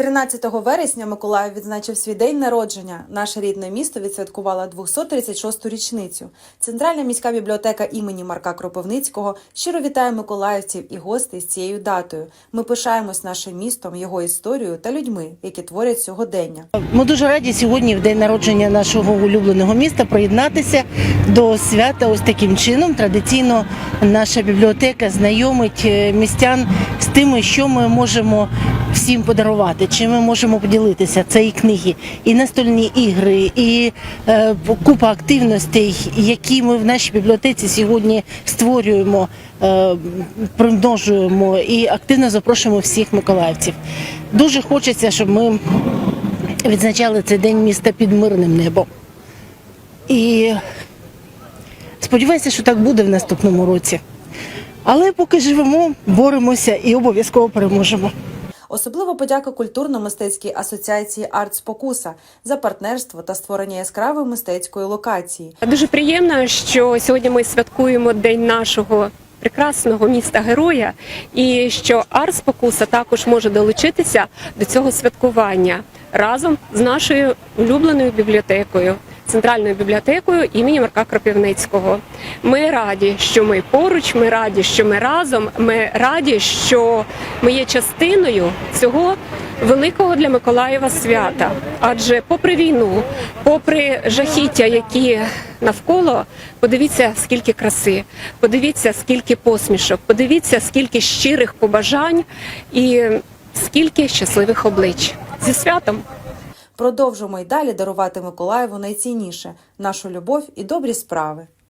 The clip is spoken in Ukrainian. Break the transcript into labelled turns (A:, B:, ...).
A: 13 вересня Миколаїв відзначив свій день народження. Наше рідне місто відсвяткувало 236-ту річницю. Центральна міська бібліотека імені Марка Кропивницького щиро вітає миколаївців і гостей з цією датою. Ми пишаємось нашим містом, його історією та людьми, які творять сьогодення.
B: Ми дуже раді сьогодні, в день народження нашого улюбленого міста, приєднатися до свята. Ось таким чином. Традиційно наша бібліотека знайомить е, містян з тим, що ми можемо всім подарувати, чим ми можемо поділитися. Це і книги, і настольні ігри, і е, купа активностей, які ми в нашій бібліотеці сьогодні створюємо, е, примножуємо і активно запрошуємо всіх миколаївців. Дуже хочеться, щоб ми відзначали цей день міста під мирним небом. І сподіваюся, що так буде в наступному році. Але поки живемо, боремося і обов'язково переможемо.
A: Особливо подяка культурно-мистецькій асоціації Арт Спокуса за партнерство та створення яскравої мистецької локації.
C: Дуже приємно, що сьогодні ми святкуємо день нашого прекрасного міста героя, і що Арс Спокуса також може долучитися до цього святкування разом з нашою улюбленою бібліотекою. Центральною бібліотекою імені Марка Кропивницького. Ми раді, що ми поруч. Ми раді, що ми разом. Ми раді, що ми є частиною цього великого для Миколаєва свята. Адже попри війну, попри жахіття, які навколо, подивіться, скільки краси, подивіться, скільки посмішок, подивіться, скільки щирих побажань і скільки щасливих облич зі святом.
A: Продовжимо й далі дарувати Миколаєву найцінніше нашу любов і добрі справи.